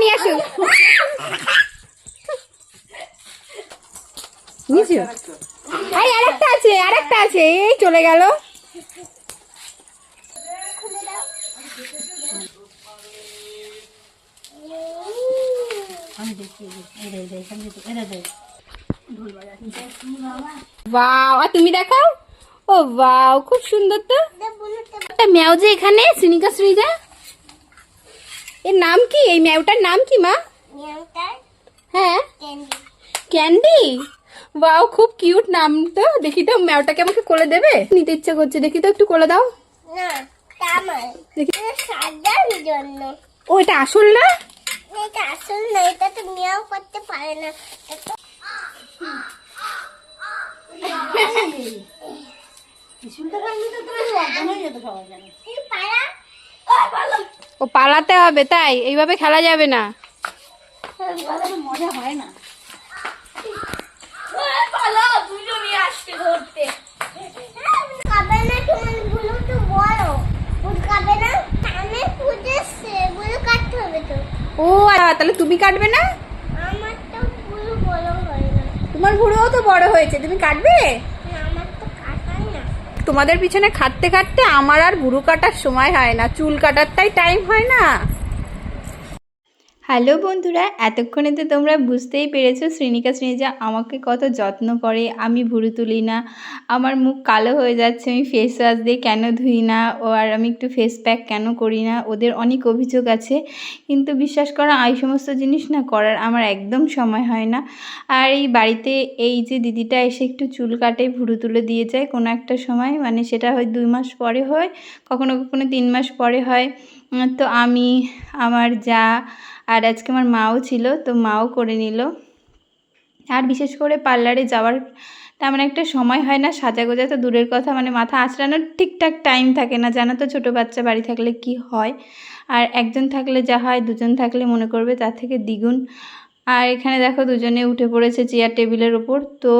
নিয়ে আসো নিয়েছো। আরে আরেকটা আছে আরেকটা আছে। এই চলে গেল। আর তুমি দেখাও? ও বাও খুব সুন্দর তো। একটা ম্যাও যে এখানে সিনিকা শ্রীজা এর নাম কি? এই ম্যাওটার নাম কি মা? হ্যাঁ। ক্যান্ডি। বাও খুব কিউট নাম তো। দেখি তো ম্যাওটাকে আমাকে কোলে দেবে? নিতে ইচ্ছা করছে। দেখি তো একটু কোলে দাও। ও এটা আসল না? এটা আসল না। এটা তো মিয়াও করতে পারে না। ও পালাতে হবে তাই? এইভাবে খেলা যাবে না। মজা হয় না। ও আচ্ছা, তাহলে তুমি কাটবে না? তোমার ভুড়োও তো বড় হয়েছে তুমি কাটবে না, আমার তো কাটাই না তোমাদের পিছনে খাটতে খাটতে আমার আর ভুরু কাটার সময় হয় না। চুল কাটারটাই টাইম হয় না। হ্যালো বন্ধুরা, এতক্ষণে তো তোমরা বুঝতেই পেরেছ শ্রীনিকা শ্রীনিজা আমাকে কত যত্ন করে, আমি ভুরু তুলি না, আমার মুখ কালো হয়ে যাচ্ছে, আমি ফেস ওয়াশ দিয়ে কেন ধুই না, ও আর আমি একটু ফেস প্যাক কেন করি না, ওদের অনেক অভিযোগ আছে, কিন্তু বিশ্বাস করা এই সমস্ত জিনিস না করার আমার একদম সময় হয় না। আর এই বাড়িতে এই যে দিদিটা এসে একটু চুল কাটে, ভুরু তুলে দিয়ে যায় কোনো একটা সময় মানে সেটা হয় দুই মাস পরে হয়, কখনো কখনো তিন মাস পরে হয়। তো আমি, আমার যা, আর আজকে আমার মাও ছিল, তো মাও করে নিল। আর বিশেষ করে পার্লারে যাওয়ার তেমন একটা সময় হয় না সাজা গোজা তো দূরের কথা মানে মাথা আঁচড়ানোর ঠিকঠাক টাইম থাকে না। জানো তো, ছোটো বাচ্চা বাড়ি থাকলে কি হয়? আর একজন থাকলে যা হয়, দুজন থাকলে মনে করবে তার থেকে দ্বিগুণ। আর এখানে দেখো দুজনে উঠে পড়েছে চেয়ার টেবিলের ওপর তো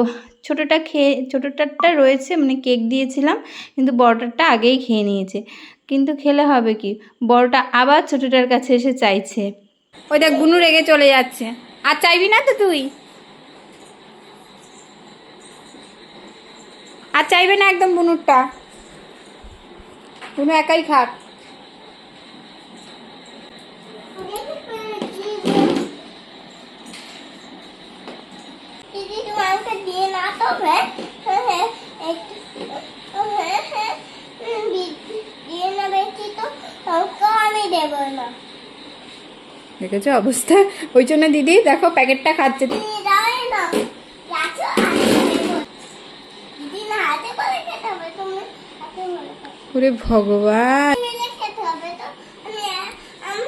ছোটোটা খেয়ে, ছোটোটারটা রয়েছে মানে কেক দিয়েছিলাম, কিন্তু বড়টারটা আগেই খেয়ে নিয়েছে। কিন্তু খেলে হবে কি? বড়টা আবার ছোটোটার কাছে এসে চাইছে। ওই দেখ গুনু রেগে চলে যাচ্ছে। আর চাইবি না তো তুই? আর চাইবে না একদম বুনুরটা বুনু একাই খাক। দিয়ে না তবে দিয়ে না। দেখেছ অবস্থা? ওই জন্য দিদি দেখো প্যাকেটটা খাচ্ছে। ওরে ভগবান! খেতে হবে তো আমি আমি